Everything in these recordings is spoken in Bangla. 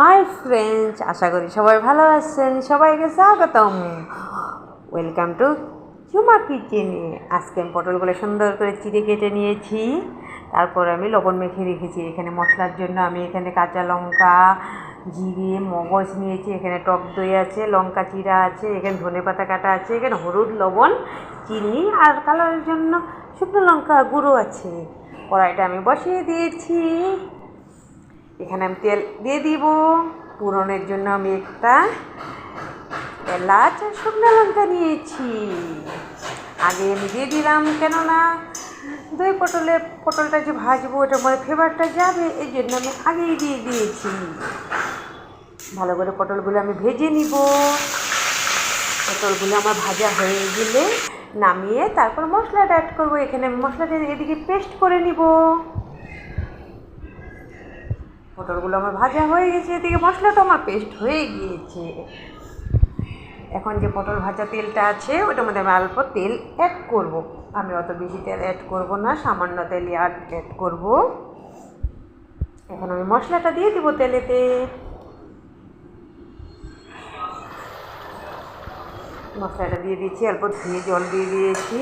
হাই ফ্রেন্ডস আশা করি সবাই ভালো আছেন। সবাইকে স্বাগতম। ওয়েলকাম টু ঝুমা কিচেনে আজকে আমি পটলগুলো সুন্দর করে চিড়ে কেটে নিয়েছি। তারপর আমি লবণ মেখে রেখেছি। এখানে মশলার জন্য আমি এখানে কাঁচা লঙ্কা, জিরে, মগজ নিয়েছি। এখানে টক দই আছে, লঙ্কা চিরা আছে, এখানে ধনে পাতা কাটা আছে, এখানে হলুদ, লবণ, চিনি আর কালারের জন্য শুকনো লঙ্কা গুঁড়ো আছে। কড়াইটা আমি বসিয়ে দিয়েছি। এখানে আমি তেল দিয়ে দিব। পুরনের জন্য আমি একটা এলাচ আর শুকনো লঙ্কা নিয়েছি। আগে আমি দিয়ে দিলাম, কেননা দই পটলে, পটলটা যে ভাজবো ওটার মধ্যে ফ্লেভারটা যাবে এই জন্য আমি আগেই দিয়ে দিয়েছি। ভালো করে পটলগুলো আমি ভেজে নিব। পটলগুলো আমার ভাজা হয়ে গেলে নামিয়ে তারপর মশলাটা অ্যাড করব। এখানে মশলাটা এদিকে পেস্ট করে নিব। পটলগুলো আমার ভাজা হয়ে গেছে, এদিকে মশলাটা আমার পেস্ট হয়ে গিয়েছে। এখন যে পটল ভাজা তেলটা আছে, ওটার মধ্যে আমি অল্প তেল অ্যাড করব। আমি অত বেশি তেল অ্যাড করব না, সামান্য তেল অ্যাড অ্যাড করব। এখন আমি মশলাটা দিয়ে দিব তেলেতে। মশলাটা দিয়ে দিয়েছি, অল্প ধুয়ে জল দিয়ে দিয়েছি।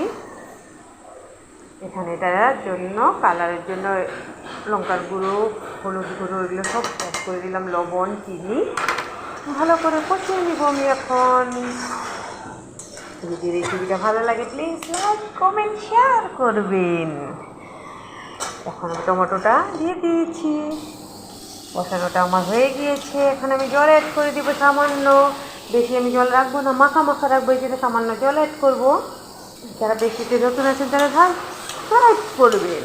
এখানে এটার জন্য কালারের জন্য লঙ্কার গুঁড়ো, হলুদ গুঁড়ো, এগুলো সব অ্যাড করে দিলাম, লবণ, চিনি। ভালো করে কষিয়ে নিব আমি এখন। যদি রেসিপিটা ভালো লাগে প্লিজ লাইক কমেন্ট শেয়ার করবেন। এখন আমি টমেটোটা দিয়ে দিয়েছি। কষানোটা আমার হয়ে গিয়েছে। এখন আমি জল অ্যাড করে দিব সামান্য। বেশি আমি জল রাখব না, মাখা মাখা রাখব, এই জন্য সামান্য জল অ্যাড করব। যারা বেশিতে নতুন আছেন, তারা ধান অ্যাড করবেন।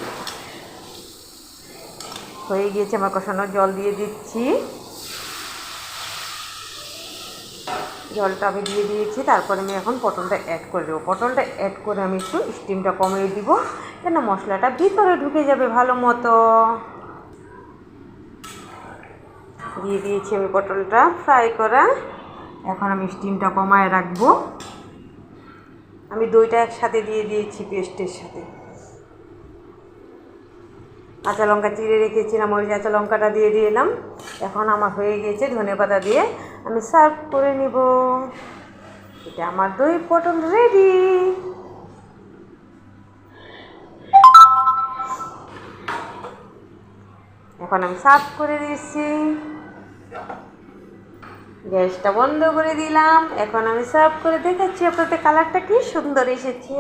হয়ে গিয়েছে, আমার কষানো জল দিয়ে দিচ্ছি। জলটা আমি দিয়ে দিয়েছি, তারপরে আমি এখন পটলটা অ্যাড করে দেবো। পটলটা অ্যাড করে আমি একটু স্টিমটা কমিয়ে দিব, কেন মশলাটা ভিতরে ঢুকে যাবে ভালো মতো। দিয়ে দিয়েছি আমি পটলটা ফ্রাই করা। এখন আমি স্টিমটা কমায় রাখব। আমি দইটা একসাথে দিয়ে দিয়েছি পেস্টের সাথে। কাঁচা লঙ্কা চিড়ে রেখেছিলাম, ওই কাঁচা লঙ্কাটা দিয়ে দিলাম। এখন আমার হয়ে গিয়েছে ধনে পাতা দিয়ে। আমি সার্ভ করে নিব। এটা আমার দই পটল রেডি এখন আমি সার্ভ করে দিচ্ছি। গ্যাসটা বন্ধ করে দিলাম। এখন আমি সার্ভ করে দেখাচ্ছি আপনাদের কালারটা কি সুন্দর এসেছে।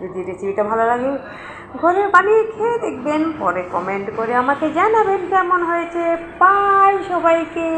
যদি রেসিপিটা ভালো লাগে। ঘরে বানিয়ে খেয়ে দেখবেন, পরে কমেন্ট করে আমাকে জানাবেন কেমন হয়েছে। পাই সবাইকে।